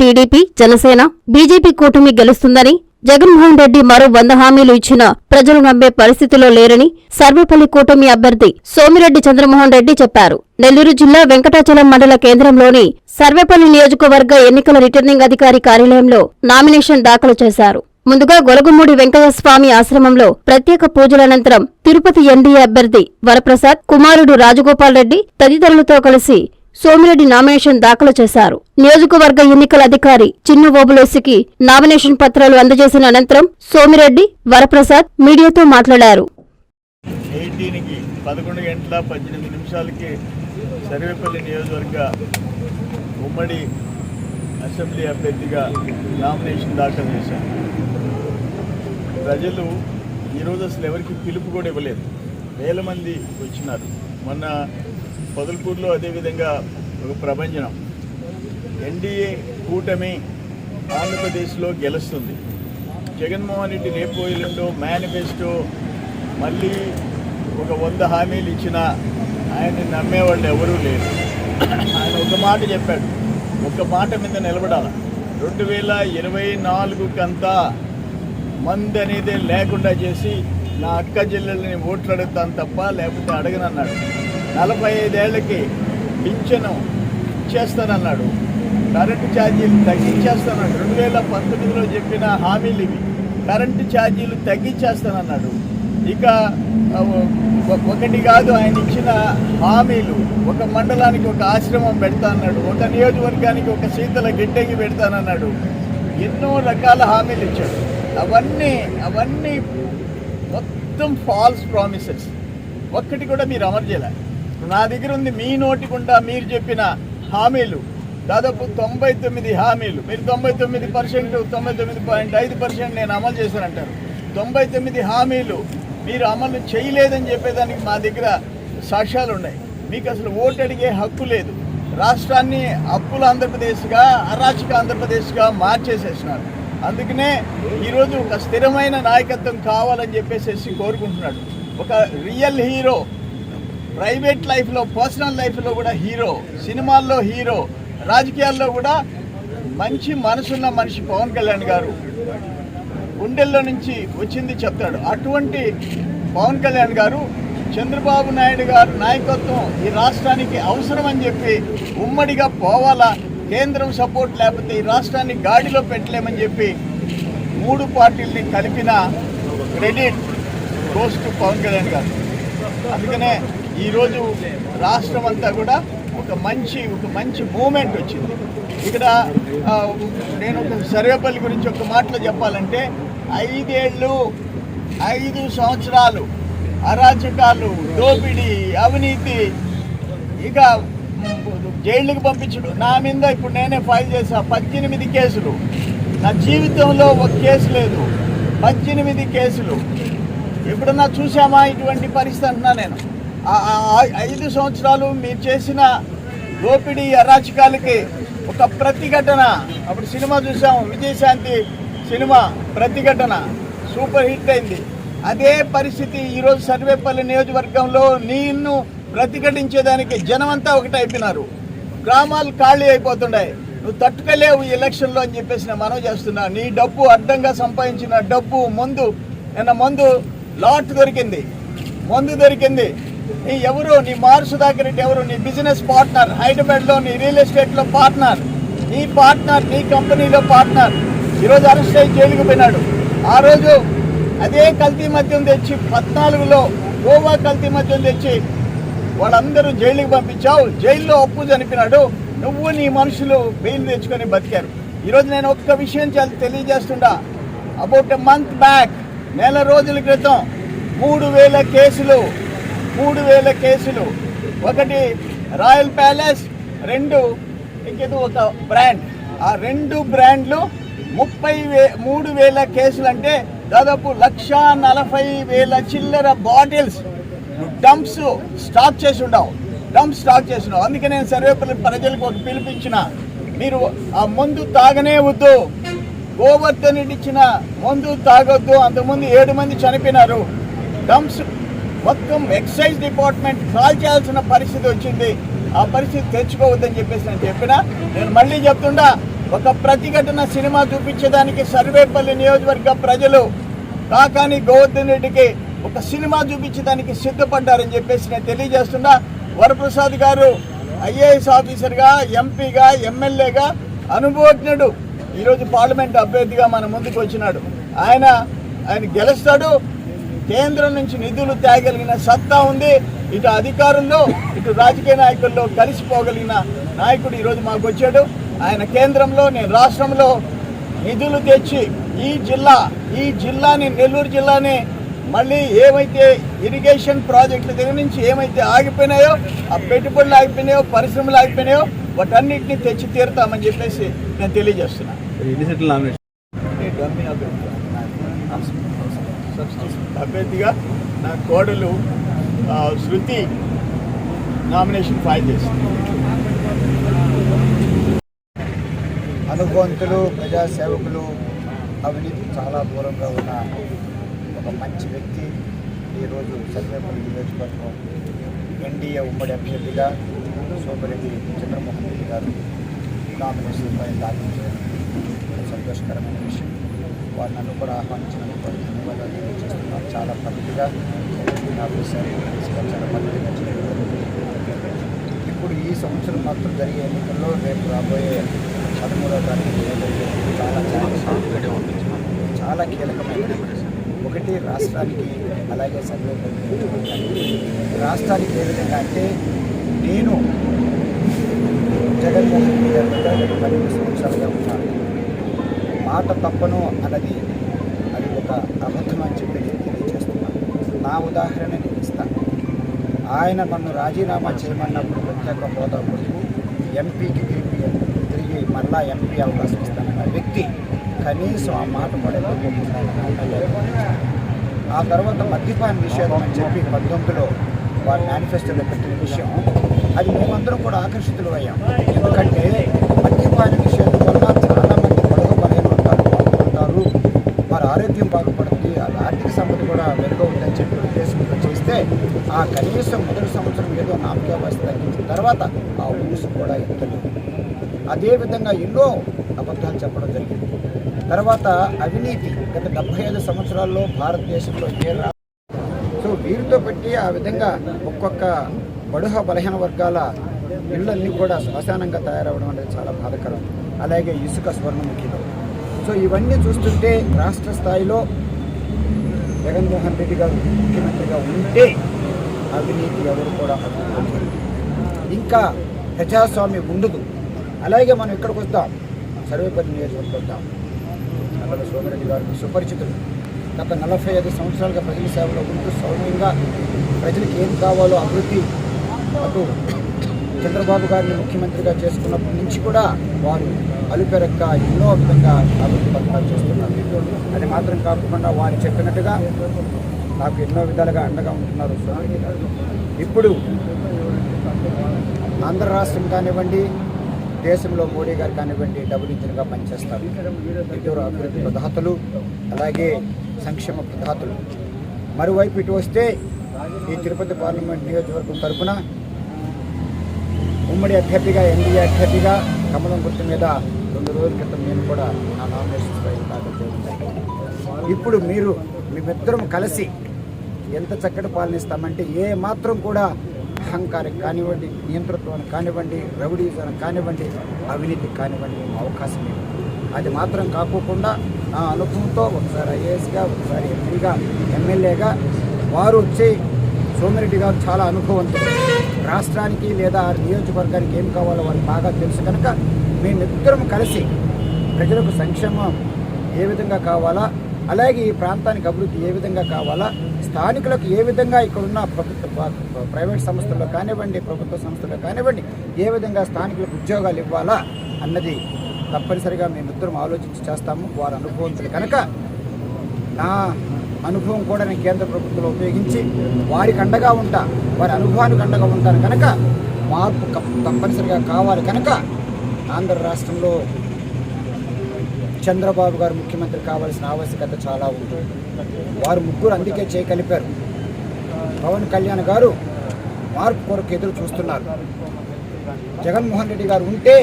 TDP Janasena BJP కూటమి గెలుస్తుందని జగన్మోహన్ రెడ్డి మరో వంద హామీలు ఇచ్చినా ప్రజలు నమ్మే పరిస్థితిలో లేరని సర్వేపల్లి కూటమి అభ్యర్థి సోమిరెడ్డి చంద్రమోహన్ రెడ్డి చెప్పారు. నెల్లూరు జిల్లా వెంకటాచలం మండల కేంద్రంలోని సర్వేపల్లి నియోజకవర్గ ఎన్నికల రిటర్నింగ్ అధికారి కార్యాలయంలో నామినేషన్ దాఖలు చేశారు. ముందుగా గొలగమూడి వెంకటస్వామి ఆశ్రమంలో ప్రత్యేక పూజల అనంతరం తిరుపతి ఎన్డీఏ అభ్యర్థి వరప్రసాద్ కుమారుడు రాజగోపాల్ రెడ్డి తదితరులతో కలిసి సోమిరెడ్డి నామినేషన్ దాఖలు చేశారు. నియోజకవర్గ ఎన్నికల అధికారి చిన్ను ఓబులేసికి నామినేషన్ పత్రాలు అందజేసిన అనంతరం సోమిరెడ్డి వరప్రసాద్ మీడియాతో మాట్లాడారు. పదకొండు గంటల పద్దెనిమిది నిమిషాలకి సర్వేపల్లి నియోజకవర్గ ఉమ్మడి అసెంబ్లీ అభ్యర్థిగా నామినేషన్ దాఖలు చేశాను ప్రజలు ఈరోజు అసలు ఎవరికి పిలుపు కూడా ఇవ్వలేదు. వేల మంది వచ్చినారు. మొన్న పొదలపూర్లో అదేవిధంగా ఒక ప్రభంజనం. ఎన్డీఏ కూటమి ఆంధ్రప్రదేశ్లో గెలుస్తుంది. జగన్మోహన్ రెడ్డి రేపు ఎల్లుండో మేనిఫెస్టో మళ్ళీ ఒక వంద హామీలు ఇచ్చిన ఆయన్ని నమ్మేవాళ్ళు ఎవరూ లేరు. ఆయన ఒక మాట చెప్పాడు. ఒక మాట మీద నిలబడాలి. రెండు వేల ఇరవై నాలుగుకంతా మంది అనేది లేకుండా చేసి నా అక్క చెల్లెల్ని ఓట్లు అడుగుతాను తప్ప లేకపోతే అడగనన్నాడు. నలభై ఐదేళ్ళకి పింఛను ఇచ్చేస్తానన్నాడు. కరెంటు ఛార్జీలు తగ్గించేస్తానన్నాడు. రెండు వేల పంతొమ్మిదిలో చెప్పిన హామీలు ఇవి. కరెంటు ఛార్జీలు తగ్గించేస్తానన్నాడు. ఇక ఒకటి కాదు ఆయన ఇచ్చిన హామీలు. ఒక మండలానికి ఒక ఆశ్రమం పెడతా అన్నాడు ఒక నియోజకవర్గానికి ఒక శీతల గిడ్డంగి పెడతానన్నాడు. ఎన్నో రకాల హామీలు ఇచ్చాడు. అవన్నీ అవన్నీ మొత్తం ఫాల్స్ ప్రామిసెస్ ఒక్కటి కూడా మీరు అమలు నా దగ్గర ఉంది మీ నోటి గుండా మీరు చెప్పిన హామీలు. దాదాపు తొంభై తొమ్మిది హామీలు. మీరు తొంభై తొమ్మిది పర్సెంట్ తొంభై తొమ్మిది పాయింట్ ఐదు పర్సెంట్ నేను అమలు చేశానంటారు. తొంభై తొమ్మిది హామీలు మీరు అమలు చేయలేదని చెప్పేదానికి మా దగ్గర సాక్ష్యాలు ఉన్నాయి. మీకు అసలు ఓటు అడిగే హక్కు లేదు. రాష్ట్రాన్ని అప్పుల ఆంధ్రప్రదేశ్గా అరాచక ఆంధ్రప్రదేశ్గా మార్చేసేసినారు. అందుకనే ఈరోజు ఒక స్థిరమైన నాయకత్వం కావాలని చెప్పేసి కోరుకుంటున్నాడు. ఒక రియల్ హీరో ప్రైవేట్ లైఫ్లో పర్సనల్ లైఫ్లో కూడా హీరో సినిమాల్లో హీరో రాజకీయాల్లో కూడా మంచి మనసున్న మనిషి పవన్ కళ్యాణ్ గారు గుండెల్లో నుంచి వచ్చింది చెప్తాడు. అటువంటి పవన్ కళ్యాణ్ గారు చంద్రబాబు నాయుడు గారు నాయకత్వం ఈ రాష్ట్రానికి అవసరం అని చెప్పి ఉమ్మడిగా పోవాలా కేంద్రం సపోర్ట్ లేకపోతే ఈ రాష్ట్రాన్ని గాడిలో పెట్టలేమని చెప్పి మూడు పార్టీల్ని కలిపిన credit goes to Pawan Kalyan garu. అందుకనే ఈరోజు రాష్ట్రం అంతా కూడా ఒక మంచి ఒక మంచి మూమెంట్ వచ్చింది. ఇక్కడ నేను ఒక సర్వేపల్లి గురించి ఒక మాటలో చెప్పాలంటే ఐదేళ్ళు ఐదు సంవత్సరాలు అరాచకాలు దోపిడీ అవినీతి ఇక జైళ్ళకి పంపించడు. నా మీద ఇప్పుడు నేనే ఫైల్ చేశా. పద్దెనిమిది కేసులు. నా జీవితంలో ఒక కేసు లేదు. పద్దెనిమిది కేసులు. ఎప్పుడన్నా చూసామా ఇటువంటి పరిస్థితి అంటున్నా నేను. ఐదు సంవత్సరాలు మీరు చేసిన దోపిడీ అరాచకాలకి ఒక ప్రతిఘటన. అప్పుడు సినిమా చూసాం Vijayashanti cinema Pratighatana. Super hit అయింది. అదే పరిస్థితి ఈరోజు సర్వేపల్లి నియోజకవర్గంలో నిన్ను ప్రతిఘటించేదానికి జనమంతా ఒకటైపోయినారు గ్రామాలు ఖాళీ అయిపోతున్నాయి నువ్వు తట్టుకోలేవు ఈ ఎలక్షన్లో అని చెప్పేసి నేను మనం చేస్తున్నా. నీ డబ్బు అడ్డంగా సంపాదించిన డబ్బు ముందు నిన్న మందు లాట్ దొరికింది. మందు దొరికింది. నీ ఎవరు నీ మారుసు సుధాకర్ రెడ్డి ఎవరు? నీ బిజినెస్ పార్ట్నర్ హైదరాబాద్లో నీ రియల్ ఎస్టేట్లో పార్ట్నర్ నీ పార్ట్నర్ నీ కంపెనీలో పార్ట్నర్ ఈరోజు అరెస్ట్ అయ్యి జైలుకు పోయినాడు. ఆ రోజు అదే కల్తీ మద్యం తెచ్చి పద్నాలుగులో గోవా కల్తీ మద్యం తెచ్చి వాళ్ళందరూ జైలుకి పంపించావు. జైల్లో అప్పు చనిపినాడు నువ్వు నీ మనుషులు బెయిల్ తెచ్చుకొని బతికారు. ఈరోజు నేను ఒక్క విషయం తెలియజేస్తుండా. అబౌట్ ఎ మంత్ బ్యాక్ నెల రోజుల క్రితం మూడు వేల కేసులు మూడు వేల కేసులు. ఒకటి రాయల్ ప్యాలెస్ రెండు ఇంకేదో ఒక బ్రాండ్. ఆ రెండు బ్రాండ్లు ముప్పై వే మూడు వేల కేసులు అంటే దాదాపు లక్ష నలభై వేల చిల్లర బాటిల్స్ డంప్స్ స్టాక్ చేసి ఉండవు. డంప్ స్టాక్ చేసి ఉండవు. అందుకే నేను సర్వేపల్లి ప్రజలకు ఒక పిలిపించిన మీరు ఆ మందు తాగనే వద్దు. గోవర్ధన్ ఇచ్చిన మందు తాగొద్దు. అంతకుముందు ఏడు మంది చనిపోయినారు. డంప్స్ మొత్తం ఎక్సైజ్ డిపార్ట్మెంట్ కాల్ చేయాల్సిన పరిస్థితి వచ్చింది. ఆ పరిస్థితి తెచ్చుకోవద్దని చెప్పేసి నేను చెప్పిన. నేను మళ్ళీ చెప్తుండా ఒక ప్రతిఘటన సినిమా చూపించేదానికి సర్వేపల్లి నియోజకవర్గ ప్రజలు కాకాని గోవర్ధన్ రెడ్డికి ఒక సినిమా చూపించేదానికి సిద్ధపడ్డారని చెప్పేసి నేను తెలియజేస్తున్నా వరప్రసాద్ గారు ఐఏఎస్ ఆఫీసర్గా ఎంపీగా ఎమ్మెల్యేగా అనుభవజ్ఞుడు. ఈరోజు పార్లమెంట్ అభ్యర్థిగా మన ముందుకు వచ్చినాడు. ఆయన ఆయన గెలుస్తాడు. కేంద్రం నుంచి నిధులు తేగలిగిన సత్తా ఉంది. ఇటు అధికారుల్లో ఇటు రాజకీయ నాయకుల్లో కలిసిపోగలిగిన నాయకుడు ఈరోజు మాకు వచ్చాడు. ఆయన కేంద్రంలో నేను రాష్ట్రంలో నిధులు తెచ్చి ఈ జిల్లా ఈ జిల్లాని నెల్లూరు జిల్లాని మళ్ళీ ఏమైతే ఇరిగేషన్ ప్రాజెక్టుల దగ్గర నుంచి ఏమైతే ఆగిపోయినాయో ఆ పెట్టుబడులు ఆగిపోయినాయో పరిశ్రమలు ఆగిపోయినాయో వాటన్నిటిని తెచ్చి తీరుతామని చెప్పేసి నేను తెలియజేస్తున్నాను అభ్యర్థిగా నా కోడలు శృతి నామినేషన్ ఫైల్ చేసింది. అనుభవంతులు ప్రజాసేవకులు అవినీతి చాలా దూరంగా ఉన్న ఒక మంచి వ్యక్తి ఈరోజు సర్వేపల్లి నియోజకవర్గం ఎన్డీఏ ఉమ్మడి అభ్యర్థిగా సోమిరెడ్డి చంద్రమోహన్ రెడ్డి గారు నామినేషన్ ఫైల్ దాఖలు చేయడం సంతోషకరమైన విషయం. వారు నన్ను కూడా ఆహ్వానించినందుకు వారికి ధన్యవాదాలు తెలియజేస్తున్నాం చాలా పద్ధతిగా నాకు చాలా పద్ధతిగా ఇప్పుడు ఈ సంవత్సరం మాత్రం జరిగే ఎన్నికల్లో రేపు రాబోయే పదమూడవ తారీఖు చాలా చాలా చాలా కీలకమైన ఒకటి రాష్ట్రానికి అలాగే సర్వే రాష్ట్రానికి ఏ విధంగా అంటే నేను జగన్మోహన్ రెడ్డి గారి పన్నెండు సంవత్సరాలుగా ఉన్నాను. మాట తప్పను అన్నది అది ఒక అబద్ధం అని చెప్పి నేను తెలియజేస్తున్నాను. నా ఉదాహరణ నేను ఇస్తాను. ఆయన నన్ను రాజీనామా చేయమన్నప్పుడు ప్రత్యేక హోదా కొడుకు ఎంపీకి తిరిగి తిరిగి మళ్ళా ఎంపీ అవకాశం ఇస్తానన్న వ్యక్తి కనీసం ఆ మాట పడలేకపోకుండా ఆ తర్వాత మద్యపాన విషయంలో అని చెప్పి పంతొమ్మిదిలో వారి మేనిఫెస్టోలో పెట్టిన విషయం అది మేమందరం కూడా ఆకర్షితులు అయ్యాం. ఎందుకంటే మద్యపాన నిషేధం వల్ల చాలామంది పొడవు బలహీన వర్గాలు బాగుపడతారు వారి ఆరోగ్యం బాగుపడుతుంది వాళ్ళ ఆర్థిక సంపద కూడా మెరుగవుతుందని చెప్పి ఉద్దేశంతో చేస్తే ఆ కనీసం మొదటి సంవత్సరం ఏదో నామకావాసి తగ్గించిన తర్వాత ఆ ఊసు కూడా ఎత్తలేదు అదేవిధంగా ఎన్నో అబద్ధాలు చెప్పడం జరిగింది. తర్వాత అవినీతి గత డెబ్బై ఐదు సంవత్సరాల్లో భారతదేశంలో ఏ సో వీరితో పెట్టి ఆ విధంగా ఒక్కొక్క బడుహ బలహీన వర్గాల ఇళ్ళన్నీ కూడా శ్మశానంగా తయారవడం అనేది చాలా బాధకరం. అలాగే ఇసుక స్వర్ణముఖిలో. సో ఇవన్నీ చూస్తుంటే రాష్ట్ర స్థాయిలో జగన్మోహన్ రెడ్డి గారు ముఖ్యమంత్రిగా ఉంటే అవినీతి ఎవరు కూడా ఇంకా ప్రజాస్వామ్యం ఉండదు. అలాగే మనం ఇక్కడికి వస్తాం. సర్వేపల్లి నియోజకవర్గం వద్దాం నల్లల సోమిరెడ్డి గారికి సుపరిచితులు. గత నలభై ఐదు సంవత్సరాలుగా ప్రజల సేవలో ఉంటూ సౌమ్యంగా ప్రజలకు ఏం కావాలో అభివృద్ధి అటు చంద్రబాబు గారిని ముఖ్యమంత్రిగా చేసుకున్నప్పటి నుంచి కూడా వారు అలుపెరక్క ఎన్నో విధంగా అభివృద్ధి పథకాలు చేస్తున్నారు. అది మాత్రం కాకుండా వారు చెప్పినట్టుగా నాకు ఎన్నో విధాలుగా అండగా ఉంటున్నారు గారు. ఇప్పుడు ఆంధ్ర రాష్ట్రం కానివ్వండి దేశంలో మోడీ గారు కానివ్వండి డబుల్ ఇంజిన్గా పనిచేస్తారు. ఇద్దరు అభివృద్ధి ప్రదాతలు అలాగే సంక్షేమ ప్రదాతలు మరోవైపు ఇటు వస్తే ఈ తిరుపతి పార్లమెంట్ నియోజకవర్గం తరపున ఉమ్మడి అభ్యర్థిగా ఎన్డీఏ అభ్యర్థిగా కమలం గుర్తు మీద రెండు రోజుల క్రితం నేను కూడా నా నామినేషన్ దాఖలు ఇప్పుడు మీరు మేమిద్దరం కలిసి ఎంత చక్కటి పాలనిస్తామంటే ఏ మాత్రం కూడా అహంకారం కానివ్వండి నియంతృత్వాన్ని కానివ్వండి రౌడీజం కానివ్వండి అవినీతి కానివ్వండి మేము అవకాశం లేదు. అది మాత్రం కాకోకుండా నా అనుభవంతో ఒకసారి ఐఏఎస్గా ఒకసారి ఎంపీగా ఎమ్మెల్యేగా వారు వచ్చి సోమిరెడ్డి గారు చాలా అనుభవంతో రాష్ట్రానికి లేదా నియోజకవర్గానికి ఏం కావాలో వారికి బాగా తెలుసు కనుక మేమిద్దరం కలిసి ప్రజలకు సంక్షేమం ఏ విధంగా కావాలా అలాగే ఈ ప్రాంతానికి అభివృద్ధి ఏ విధంగా కావాలా స్థానికులకు ఏ విధంగా ఇక్కడ ఉన్న ప్రభుత్వ ప్రైవేట్ సంస్థల్లో కానివ్వండి ప్రభుత్వ సంస్థల్లో కానివ్వండి ఏ విధంగా స్థానికులకు ఉద్యోగాలు ఇవ్వాలా అన్నది తప్పనిసరిగా మేమిద్దరం ఆలోచించి చేస్తాము. వారి అనుభవంతులు కనుక నా అనుభవం కూడా నేను కేంద్ర ప్రభుత్వంలో ఉపయోగించి వారికి అండగా ఉంటా వారి అనుభవానికి అండగా ఉంటాను కనుక మార్పు తప్పనిసరిగా కావాలి కనుక ఆంధ్ర రాష్ట్రంలో చంద్రబాబు గారు ముఖ్యమంత్రి కావాల్సిన ఆవశ్యకత చాలా ఉంటుంది వారు ముగ్గురు అందుకే చేయగలిపారు పవన్ కళ్యాణ్ గారు మార్పు కొరకు ఎదురు చూస్తున్నారు. జగన్మోహన్ రెడ్డి గారు ఉంటే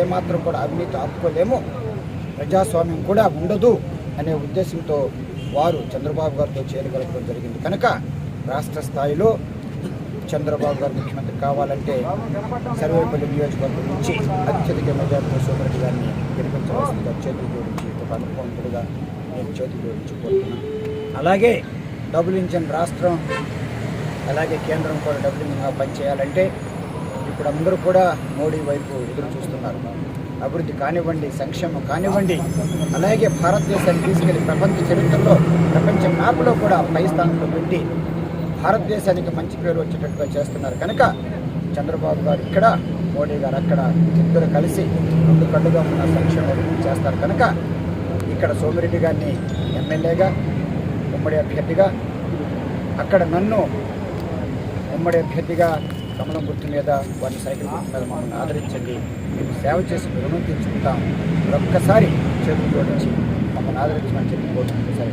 ఏమాత్రం కూడా అవినీతి ఆపుకోలేము. ప్రజాస్వామ్యం కూడా ఉండదు అనే ఉద్దేశంతో వారు చంద్రబాబు గారితో చేరగలగడం జరిగింది. కనుక రాష్ట్ర స్థాయిలో చంద్రబాబు గారు ముఖ్యమంత్రి కావాలంటే సర్వేపల్లి నియోజకవర్గం నుంచి అత్యధిక మెజార్టీ సోమరెడ్డి గారిని గెలిపించవలసిందిగా చేతులు జోడించి ఒక నేను చేతులు జోడించి కోరుతున్నాను. అలాగే డబుల్ ఇంజన్ రాష్ట్రం అలాగే కేంద్రం కూడా డబుల్ ఇంజన్గా పనిచేయాలంటే ఇప్పుడు అందరూ కూడా మోడీ వైపు ఎదురు చూస్తున్నారు. అభివృద్ధి కానివ్వండి సంక్షేమం కానివ్వండి అలాగే భారతదేశాన్ని తీసుకెళ్ళి ప్రపంచ చరిత్రలో ప్రపంచ మ్యాప్లో కూడా పై స్థానంలో పెట్టి భారతదేశానికి మంచి పేరు వచ్చేటట్టుగా చేస్తున్నారు. కనుక చంద్రబాబు గారు ఇక్కడ మోడీ గారు అక్కడ ఇద్దరు కలిసి రెండు కళ్ళుగా ఉన్న సంక్షేమ అభివృద్ధి చేస్తారు. కనుక ఇక్కడ సోమిరెడ్డి గారిని ఎమ్మెల్యేగా ఉమ్మడి అభ్యర్థిగా అక్కడ నన్ను ఉమ్మడి అభ్యర్థిగా కమలం గుర్తు మీద వారిని సైకిల్ గుర్తు మీద మమ్మల్ని ఆదరించండి. మేము సేవ చేసి రుణం తీర్చుకుంటాం. ఒక్కసారి చేతులు జోడించి మమ్మల్ని ఆదరించమని చెప్పి కోరుకుంటుంది సరే